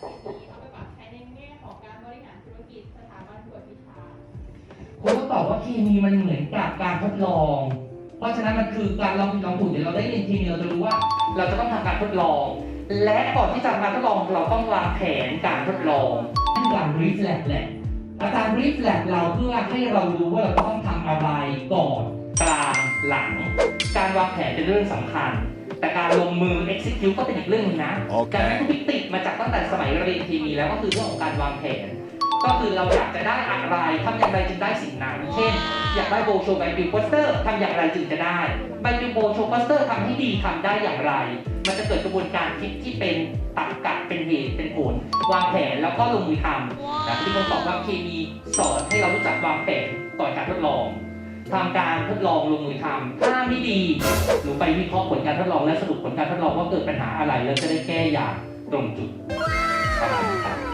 สิ่งนี้เอาไปปรับใช้ในแง่ของการบริหารธุรกิจสถาบันกวดวิชา คุณต้องตอบว่าเคมีมันเหมือนกับการทดลอง เพราะฉะนั้นมันคือการลองผิดลองถูกเดี๋ยวเราได้เรียนเคมีเราจะรู้ว่า เราจะต้องทำการทดลอง และก่อนที่จะทำการทดลองเราต้องวางแผนการทดลองนั่นคือการ brief lab แหละอาจารย์ brief lab เราเพื่อให้เรารู้ว่าเราต้องทำอะไรก่อนกลางหลัง การวางแผนเป็นเรื่องสำคัญ แต่การลงมือ execute ก็เป็นอีกเรื่องหนึงนะจากนั้น Okay. ที่ติดมาจากตั้งแต่สมัยเรียนเคมีแล้วก็คือเรื่องของการวางแผน ก็คือเราอยากจะได้อะไรทำอย่างไรจึงได้สิ่งนั้น เช่น อยากได้โบว์โชว์ใบบิวโปสเตอร์ทำอย่างไรจึงจะได้ใบบิวโบว์โชว์โปสเตอร์ทำให้ดีทำได้อย่างไร มันจะเกิดกระบวนการคิดที่เป็นตรรกะเป็นเหตุเป็นผล วางแผนแล้วก็ลงมือทำนะที่ผมบอกว่าเคมีสอนให้เรารู้จักวางแผนก่อนการทดลอง ทำการทดลองลงมือทำถ้าไม่ดีหนูไปวิเคราะห์ผลการทดลองและสรุปผลการทดลองว่าเกิดปัญหาอะไรแล้วจะได้แก้อย่างตรงจุดประมาณนี้ครับ